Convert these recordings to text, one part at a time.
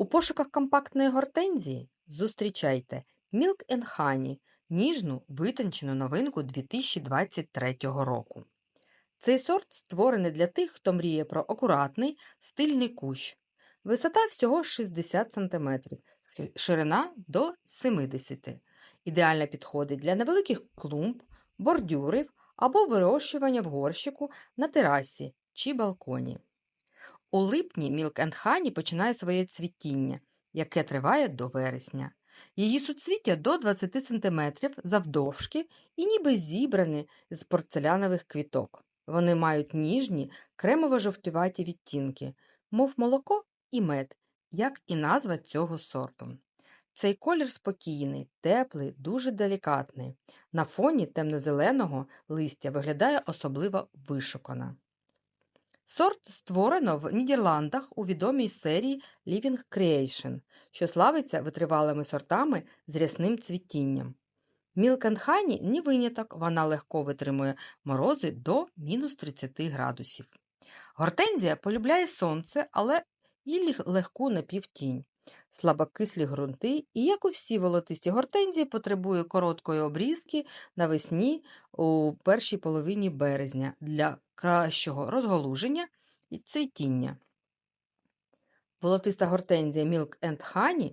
У пошуках компактної гортензії зустрічайте Milk and Honey – ніжну витончену новинку 2023 року. Цей сорт створений для тих, хто мріє про акуратний, стильний кущ. Висота всього 60 см, ширина до 70 см. Ідеально підходить для невеликих клумб, бордюрів або вирощування в горщику на терасі чи балконі. У липні Milk and Honey починає своє цвітіння, яке триває до вересня. Її суцвіття до 20 см завдовжки і ніби зібрані з порцелянових квіток. Вони мають ніжні, кремово-жовтюваті відтінки, мов молоко і мед, як і назва цього сорту. Цей колір спокійний, теплий, дуже делікатний. На фоні темно-зеленого листя виглядає особливо вишукано. Сорт створено в Нідерландах у відомій серії Living Creation, що славиться витривалими сортами з рясним цвітінням. Honey – не виняток, вона легко витримує морози до мінус 30 градусів. Гортензія полюбляє сонце, але і легку напівтінь. Слабокислі ґрунти і, як у всі волотисті гортензії, потребує короткої обрізки навесні у першій половині березня для кращого розголуження і цвітіння. Волотиста гортензія Milk and Honey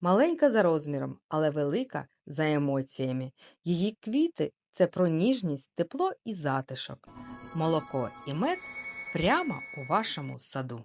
маленька за розміром, але велика за емоціями. Її квіти це про ніжність, тепло і затишок, молоко і мед прямо у вашому саду.